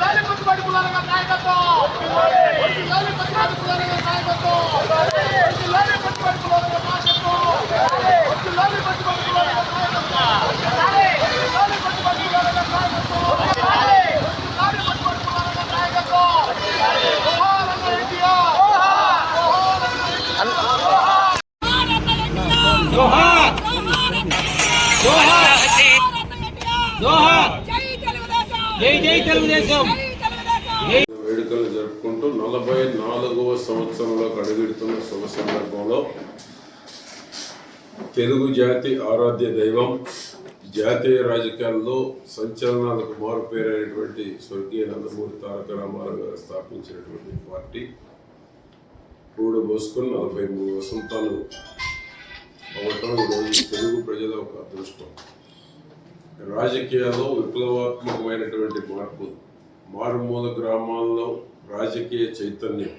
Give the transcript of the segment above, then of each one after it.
నాయకత్వం. నాయకత్వం. తెలుగుదేశం. వేడుకలు జరుపుకుంటూ నలభై నాలుగవ సంవత్సరంలో అడుగుడుతున్న శుభ సందర్భంలో తెలుగు జాతి ఆరాధ్య దైవం జాతీయ రాజకీయాల్లో సంచలనాలకు మారుపేరైనటువంటి స్వర్గీయ నందమూరి తారక రామారావు గారు స్థాపించినటువంటి పార్టీ. కూడు పోసుకుని నలభై మూడు వసంతాలు అవటం ఈరోజు తెలుగు ప్రజల ఒక అదృష్టం. రాజకీయాల్లో విప్లవాత్మకమైనటువంటి మార్పులు మారుమూల గ్రామాల్లో రాజకీయ చైతన్యం.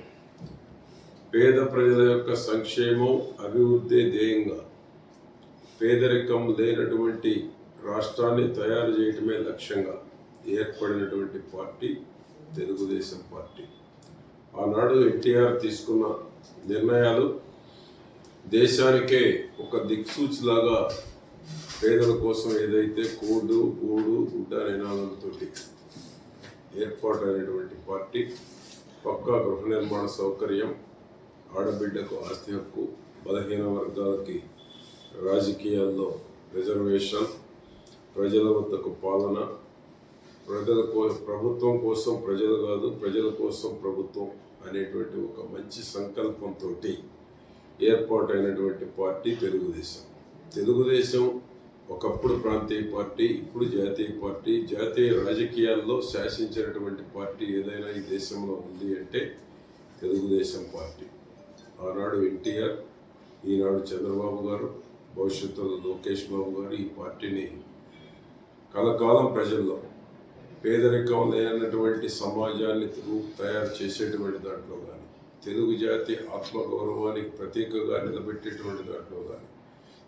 పేద ప్రజల యొక్క సంక్షేమం అభివృద్ధి ధ్యేయంగా. పేదరికం లేనటువంటి రాష్ట్రాన్ని తయారు చేయటమే లక్ష్యంగా ఏర్పడినటువంటి పార్టీ తెలుగుదేశం పార్టీ. ఆనాడు ఎన్టీఆర్ తీసుకున్న నిర్ణయాలు దేశానికే ఒక దిక్సూచిలాగా పేదల కోసం ఏదైతే కూడు గూడు గుడ్డ నినాదంతో ఏర్పాటైనటువంటి పార్టీ పక్కా గృహ నిర్మాణ సౌకర్యం ఆడబిడ్డకు ఆస్తి హక్కు బలహీన వర్గాలకి రాజకీయాల్లో రిజర్వేషన్ ప్రజల వద్దకు పాలన ప్రజల కో ప్రభుత్వం కోసం ప్రజలు కాదు ప్రజల కోసం ప్రభుత్వం అనేటువంటి ఒక మంచి సంకల్పంతో ఏర్పాటైనటువంటి పార్టీ తెలుగుదేశం. తెలుగుదేశం ఒకప్పుడు ప్రాంతీయ పార్టీ ఇప్పుడు జాతీయ పార్టీ జాతీయ రాజకీయాల్లో శాసించినటువంటి పార్టీ ఏదైనా ఈ దేశంలో ఉంది అంటే తెలుగుదేశం పార్టీ. ఆనాడు ఎన్టీఆర్ ఈనాడు చంద్రబాబు గారు భవిష్యత్తులో లోకేష్ బాబు గారు ఈ పార్టీని కలకాలం ప్రజల్లో పేదరికం లేనటువంటి సమాజాన్ని తయారు చేసేటువంటి దాంట్లో కానీ తెలుగు జాతి ఆత్మగౌరవానికి ప్రతీకగా నిలబెట్టేటువంటి దాంట్లో కానీ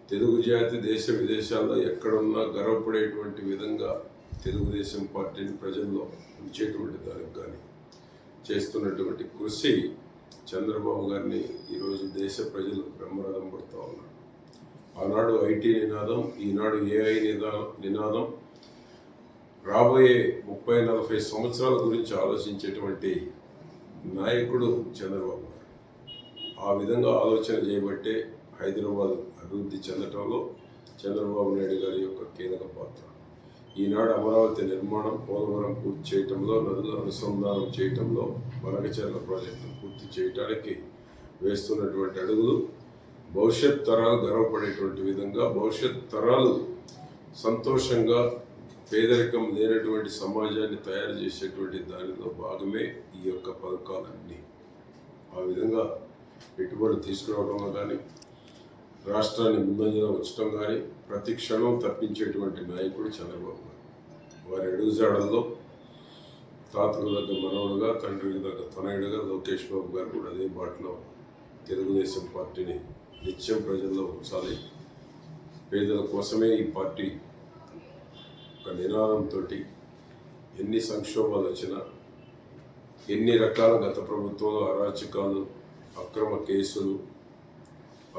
తెలుగు జాతి దేశ విదేశాల్లో ఎక్కడున్నా గర్వపడేటువంటి విధంగా తెలుగుదేశం పార్టీని ప్రజల్లో ఉంచేటువంటి దానికి కానీ చేస్తున్నటువంటి కృషి చంద్రబాబు గారిని ఈరోజు దేశ ప్రజలు బ్రహ్మరథం పడుతూ ఉన్నారు. ఆనాడు ఐటీ నినాదం ఈనాడు ఏఐ నినాదం నినాదం రాబోయే ముప్పై నలభై సంవత్సరాల గురించి ఆలోచించేటువంటి నాయకుడు చంద్రబాబు గారు. ఆ విధంగా ఆలోచన చేయబట్టే హైదరాబాద్ అభివృద్ధి చెందటంలో చంద్రబాబు నాయుడు గారి యొక్క కీలక పాత్ర. ఈనాడు అమరావతి నిర్మాణం పోలవరం పూర్తి చేయటంలో నదుల అనుసంధానం చేయటంలో బనకచెర్ల ప్రాజెక్టును పూర్తి చేయటానికి వేస్తున్నటువంటి అడుగులు భవిష్యత్ తరాలు గర్వపడేటువంటి విధంగా భవిష్యత్ తరాలు సంతోషంగా పేదరికం లేనటువంటి సమాజాన్ని తయారు చేసేటువంటి దానిలో భాగమే ఈ యొక్క పథకాలన్నీ. ఆ విధంగా పెట్టుబడి తీసుకురావడంలో కానీ రాష్ట్రాన్ని ముందంజలో ఉంచడం కానీ ప్రతి క్షణం తప్పించేటువంటి నాయకుడు చంద్రబాబు గారు. వారి అడుగుజాడల్లో తాతకు దగ్గర మనవడుగా తండ్రికి దగ్గర తనయుడుగా లోకేష్ బాబు గారు కూడా అదే బాటలో తెలుగుదేశం పార్టీని నిత్యం ప్రజల్లో ఉంచాలి. పేదల కోసమే ఈ పార్టీ ఒక నినాదంతో ఎన్ని సంక్షోభాలు వచ్చినా ఎన్ని రకాల గత ప్రభుత్వంలో అరాచకాలు అక్రమ కేసులు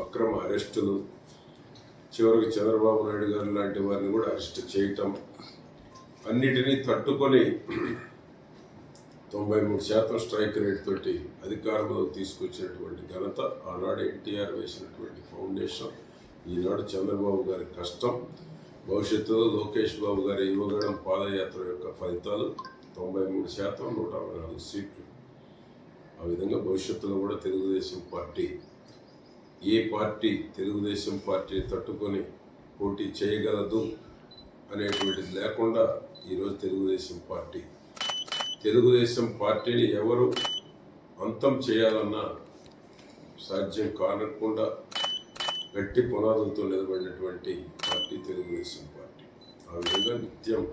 అక్రమ అరెస్టులు. చివరికి చంద్రబాబు నాయుడు గారు లాంటి వారిని కూడా అరెస్ట్ చేయటం. అన్నిటినీ తట్టుకొని తొంభై మూడు శాతం స్ట్రైక్ రేట్ తోటి అధికారంలోకి తీసుకొచ్చినటువంటి ఘనత ఆనాడు ఎన్టీఆర్ వేసినటువంటి ఫౌండేషన్. ఈనాడు చంద్రబాబు గారి కష్టం. భవిష్యత్తులో లోకేష్ బాబు గారి యువగడం పాదయాత్ర యొక్క ఫలితాలు తొంభై మూడు శాతం నూట అరవై నాలుగు సీట్లు. ఆ విధంగా భవిష్యత్తులో కూడా తెలుగుదేశం పార్టీ ఏ పార్టీ తెలుగుదేశం పార్టీని తట్టుకొని పోటీ చేయగలదు అనేటువంటిది లేకుండా ఈరోజు తెలుగుదేశం పార్టీ. తెలుగుదేశం పార్టీని ఎవరు అంతం చేయాలన్నా సాధ్యం కానకుండా గట్టి పునాదులతో నిలబడినటువంటి పార్టీ తెలుగుదేశం పార్టీ. ఆ విధంగా నిత్యం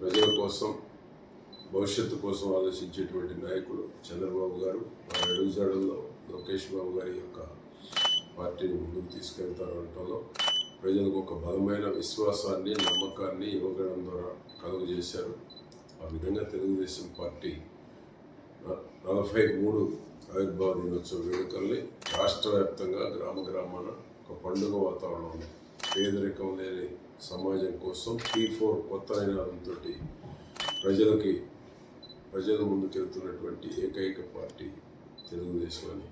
ప్రజల కోసం భవిష్యత్తు కోసం ఆలోచించేటువంటి నాయకుడు చంద్రబాబు గారు. వారి అడుగుజాడల్లో లోకేష్ బాబు గారి యొక్క పార్టీని ముందుకు తీసుకెళ్తారంటో ప్రజలకు ఒక బలమైన విశ్వాసాన్ని నమ్మకాన్ని ఇవ్వడం ద్వారా కలుగజేశారు ఆ విధంగా తెలుగుదేశం పార్టీ నలభై మూడు ఆవిర్భావ దినోత్సవ వేడుకల్ని రాష్ట్ర వ్యాప్తంగా గ్రామ గ్రామాన ఒక పండుగ వాతావరణంలో పేదరికం లేని సమాజం కోసం పీ ఫోర్ కొత్త నినాదంతో ప్రజలకి ప్రజల ముందుకెళ్తున్నటువంటి ఏకైక పార్టీ తెలుగుదేశం అని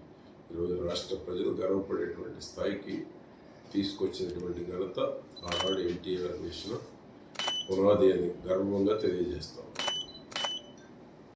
ఈరోజు రాష్ట్ర ప్రజలు గర్వపడేటువంటి స్థాయికి తీసుకొచ్చినటువంటి ఘనత ఆనాడు ఎన్టీఆర్ వేసిన పునాది అని గర్వంగా తెలియజేస్తాం.